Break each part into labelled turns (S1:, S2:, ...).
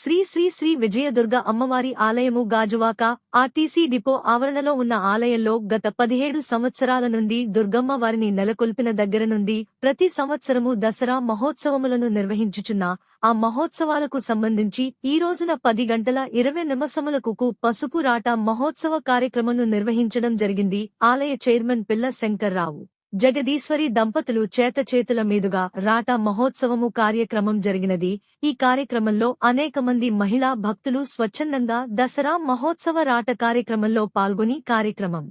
S1: శ్రీ శ్రీ శ్రీ విజయదుర్గ అమ్మవారి ఆలయము Gajuwaka RTC depot ఆవరణలో ఉన్న ఆలయంలో గత పదిహేడు సంవత్సరాల నుండి దుర్గమ్మ వారిని నెలకొల్పిన దగ్గర నుండి ప్రతి సంవత్సరము దసరా మహోత్సవములను నిర్వహించుచున్న ఆ మహోత్సవాలకు సంబంధించి ఈ రోజున పది గంటల ఇరవై నిమిషములకు పసుపు రాట మహోత్సవ కార్యక్రమను నిర్వహించడం జరిగింది ఆలయ చైర్మన్ పిల్ల శంకర్రావు. జగదీశ్వరి దంపతులు చేత చేతుల మీదుగా రాటా మహోత్సవము కార్యక్రమం జరిగినది. ఈ కార్యక్రమంలో అనేక మంది మహిళా భక్తులు స్వచ్ఛందంగా దసరా మహోత్సవ రాట కార్యక్రమంలో పాల్గొని కార్యక్రమం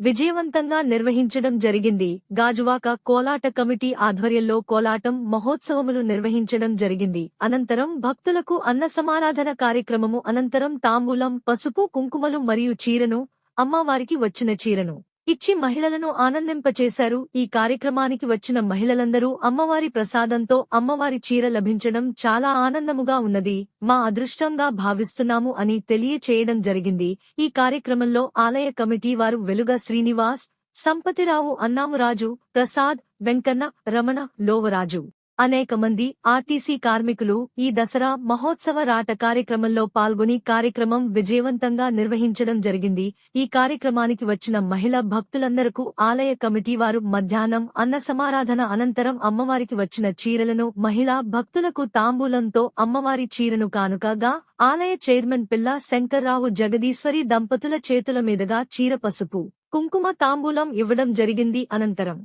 S1: విజయవంతంగా నిర్వహించడం జరిగింది. గాజువాక కోలాట కమిటీ ఆధ్వర్యంలో కోలాటం మహోత్సవములు నిర్వహించడం జరిగింది. అనంతరం భక్తులకు అన్న సమారాధన కార్యక్రమము అనంతరం తాంబూలం పసుపు కుంకుమలు మరియు చీరను అమ్మవారికి వచ్చిన చీరను ఇచ్చి మహిళలను ఆనందింపచేశారు. ఈ కార్యక్రమానికి వచ్చిన మహిళలందరూ అమ్మవారి ప్రసాదంతో అమ్మవారి చీర లభించడం చాలా ఆనందముగా ఉన్నది. మా అదృష్టంగా భావిస్తున్నాము అని తెలియచేయడం జరిగింది. ఈ కార్యక్రమంలో ఆలయ కమిటీ వారు వెలుగ శ్రీనివాస్ సంపతిరావు అన్నామురాజు ప్రసాద్ వెంకన్న రమణ లోవరాజు. అనేక మంది ఆర్టీసీ కార్మికులు ఈ దసరా మహోత్సవ రాట కార్యక్రమంలో పాల్గొని కార్యక్రమం విజయవంతంగా నిర్వహించడం జరిగింది. ఈ కార్యక్రమానికి వచ్చిన మహిళా భక్తులందరకు ఆలయ కమిటీ వారు మధ్యాహ్నం అన్న సమారాధన అనంతరం అమ్మవారికి వచ్చిన చీరలను మహిళా భక్తులకు తాంబూలంతో అమ్మవారి చీరను కానుకగా ఆలయ చైర్మన్ పిల్ల శంకర్రావు జగదీశ్వరి దంపతుల చేతుల మీదుగా చీర పసుపు కుంకుమ తాంబూలం ఇవ్వడం జరిగింది అనంతరం.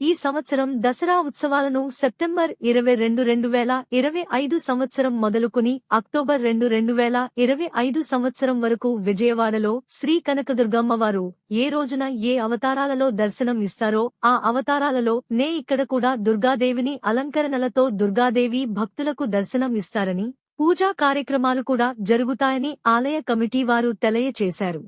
S1: ఈ సంవత్సరం దసరా ఉత్సవాలను సెప్టెంబర్ ఇరవై రెండు రెండు వేల ఇరవై ఐదు సంవత్సరం మొదలుకుని అక్టోబర్ రెండు రెండు వేల ఇరవై ఐదు సంవత్సరం వరకు విజయవాడలో శ్రీ కనకదుర్గమ్మవారు ఏ రోజున ఏ అవతారాలలో దర్శనం ఇస్తారో ఆ అవతారాలలో నే ఇక్కడ కూడా దుర్గాదేవిని అలంకరణలతో దుర్గాదేవి భక్తులకు దర్శనం ఇస్తారని పూజా కార్యక్రమాలు కూడా జరుగుతాయని ఆలయ కమిటీ వారు తెలియచేశారు.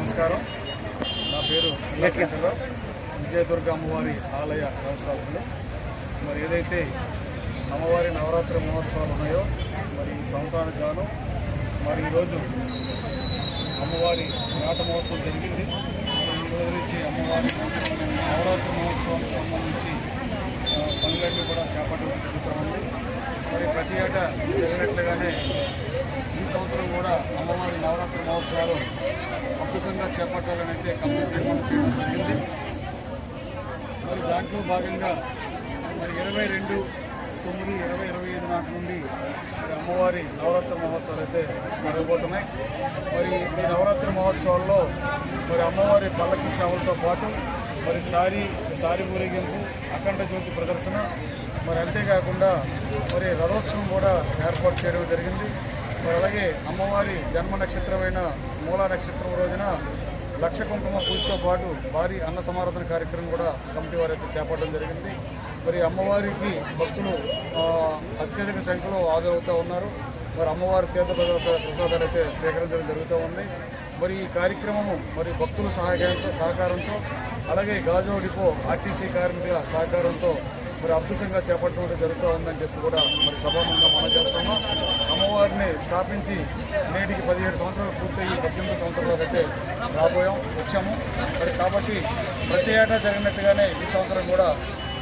S2: నమస్కారం. నా పేరు విజయదుర్గ అమ్మవారి ఆలయ వ్యవస్థాపకులు మరి ఏదైతే అమ్మవారి నవరాత్రి మహోత్సవాలు ఉన్నాయో మరి ఈ సంవత్సరానికి గాను మరి ఈరోజు అమ్మవారి నాట మహోత్సవం జరిగింది. ఈ రోజు నుంచి అమ్మవారి నవరాత్రి మహోత్సవానికి సంబంధించి పనులన్నీ కూడా చేపట్టడం జరుగుతూ ఉంది మరి ప్రతి ఏటా జరిగినట్లుగానే ఈ సంవత్సరం కూడా అమ్మవారి నవరాత్రి మహోత్సవాలు అద్భుతంగా చేపట్టాలని అయితే కమిటీ తీర్మానం చేయడం జరిగింది. మరి దాంట్లో భాగంగా మరి ఇరవై రెండు తొమ్మిది ఇరవై ఇరవై ఐదు నాటి నుండి మరి అమ్మవారి నవరాత్రి మహోత్సవాలు అయితే జరగబోతున్నాయి. మరి ఈ నవరాత్రి మహోత్సవాల్లో మరి అమ్మవారి పల్లకి సేవలతో పాటు మరి సారీ సారీ ఊరేగింపు అఖండ జ్యోతి ప్రదర్శన మరి అంతేకాకుండా మరి రథోత్సవం కూడా ఏర్పాటు చేయడం జరిగింది. మరి అలాగే అమ్మవారి జన్మ నక్షత్రమైన మూలా నక్షత్రం రోజున లక్ష కుంకుమ పూజతో పాటు భారీ అన్న సమారాధన కార్యక్రమం కూడా కమిటీ వారు అయితే చేపట్టడం జరిగింది. మరి అమ్మవారికి భక్తులు అత్యధిక సంఖ్యలో హాజరవుతూ ఉన్నారు. మరి అమ్మవారి తీర్థ ప్రసాదాలు అయితే సేకరించడం జరుగుతూ ఉంది. మరి ఈ కార్యక్రమము మరి భక్తుల సహకారంతో సహకారంతో అలాగే గాజో డిపో ఆర్టీసీ కార్మికుల సహకారంతో మరి అద్భుతంగా చేపట్టడం జరుగుతూ ఉందని చెప్పి కూడా మరి సభాముఖంగా స్థాపించి నేటికి పదిహేడు సంవత్సరాలు పూర్తయి పద్దెనిమిది సంవత్సరాలు అయితే రాబోయాం వచ్చాము. మరి కాబట్టి ప్రతి ఏటా జరిగినట్టుగానే ఈ సంవత్సరం కూడా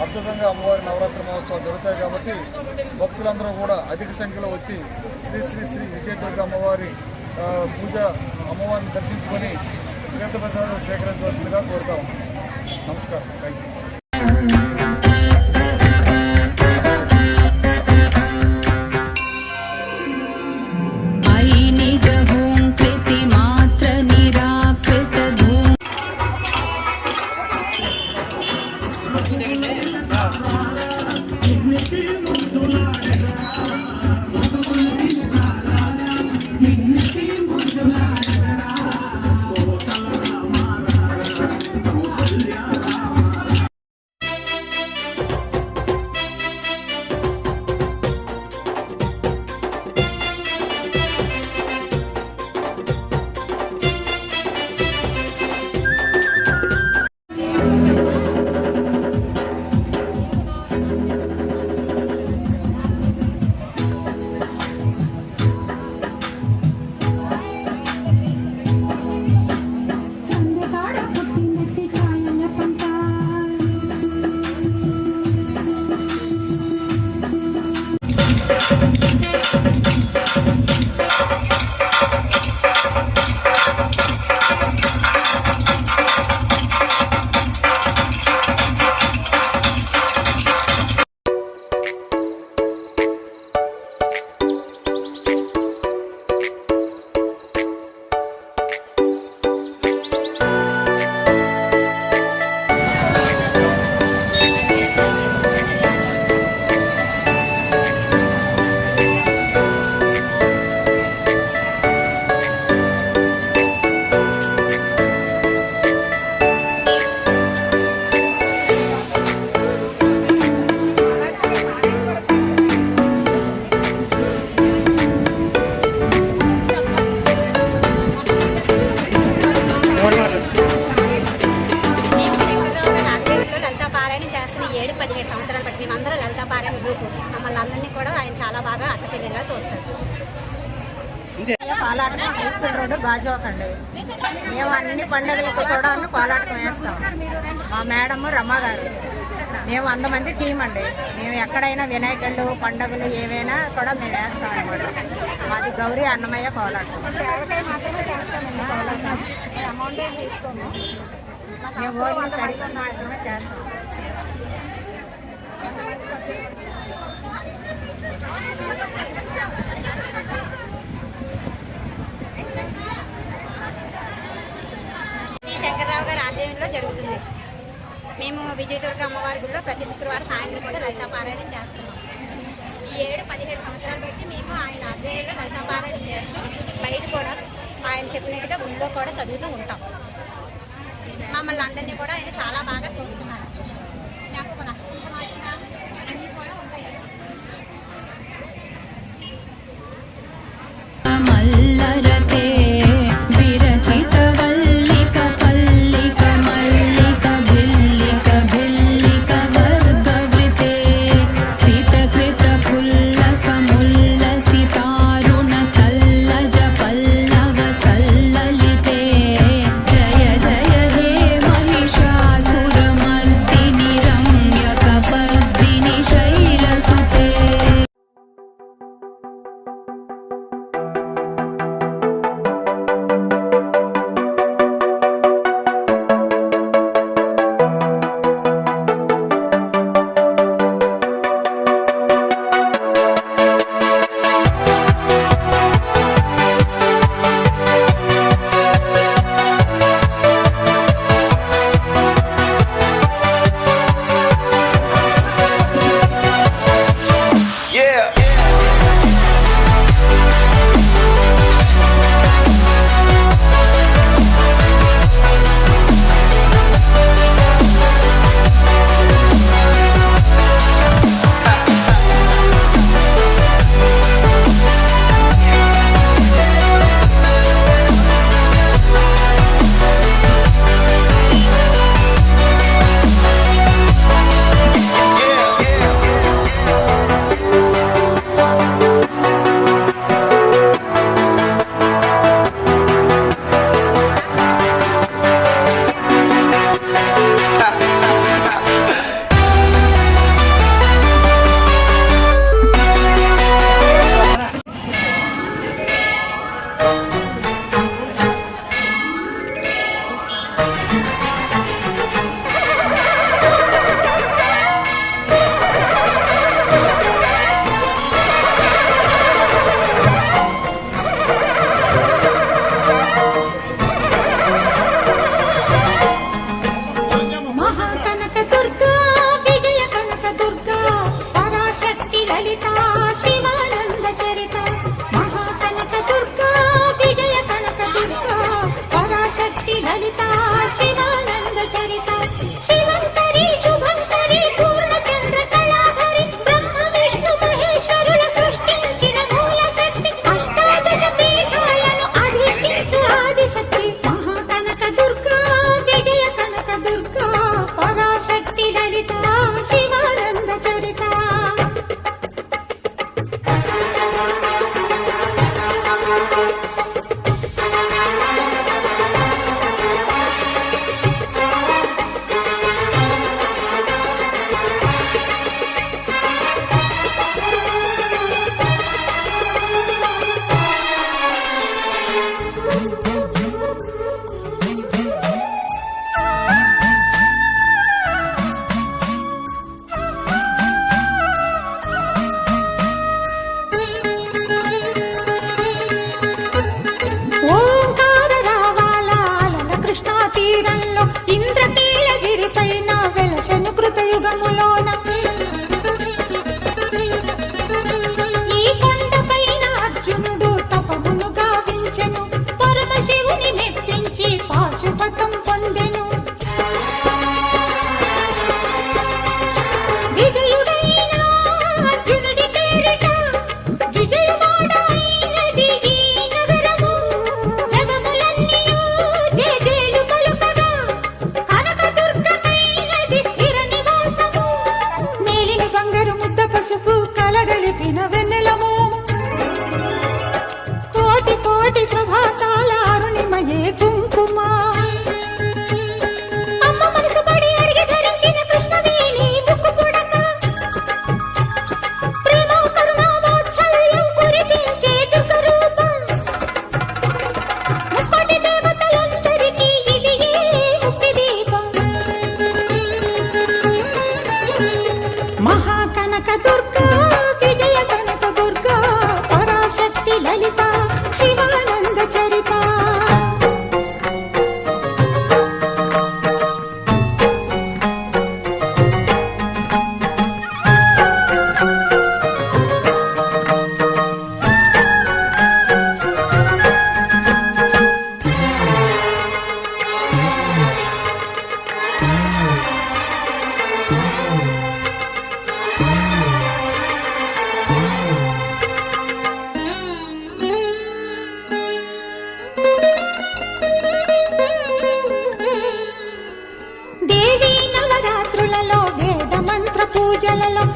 S2: అద్భుతంగా అమ్మవారి నవరాత్రి మహోత్సవాలు జరుగుతాయి కాబట్టి భక్తులందరూ కూడా అధిక సంఖ్యలో వచ్చి శ్రీ శ్రీ శ్రీ విజయదుర్గ అమ్మవారి పూజ అమ్మవారిని దర్శించుకొని తీర్థ ప్రసాదం స్వీకరించవలసిందిగా కోరుతాం నమస్కారం. థ్యాంక్ యూ
S3: కోలాటం హై బాజోకండి రోడ్డు మేము అన్ని పండుగలకు కూడా కోలాటం వేస్తాం మా మేడం రమ గారు. మేము వంద మంది టీం అండి. మేము ఎక్కడైనా వినాయకుడు పండుగలు ఏవైనా కూడా మేము వేస్తాం అనమాట మాది గౌరీ అన్నమయ్య కోలాటం. మేము ఓన్లీ సర్వీస్ మాత్రమే చేస్తాం
S4: శ్రీ శంకర్రావు గారి ఆధ్వర్యంలో జరుగుతుంది. మేము విజయదుర్గ అమ్మవారి గుడిలో ప్రతి శుక్రవారం సాయంత్రం కూడా లలితాపారాయణ చేస్తున్నాం. ఈ ఏడు పదిహేడు సంవత్సరాలు బట్టి మేము ఆయన ఆధ్వర్యంలో లలితాపారాయణ చేస్తూ బయట కూడా ఆయన చెప్పినట్టుగా గుడిలో కూడా చదువుతూ ఉంటాం. మమ్మల్ని అందరినీ కూడా ఆయన చాలా బాగా చూస్తున్నారు. నాకు ఒక నష్టం వచ్చిన
S5: सीता शिवा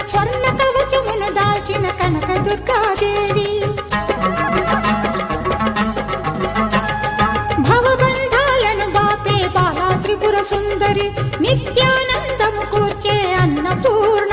S5: స్వర్ణ కవచమును దాల్చిన కనక దుర్గాదేవి. భవబంధాలను బాపే బాలా త్రిపుర సుందరి నిత్యానందం కూర్చే అన్నపూర్ణ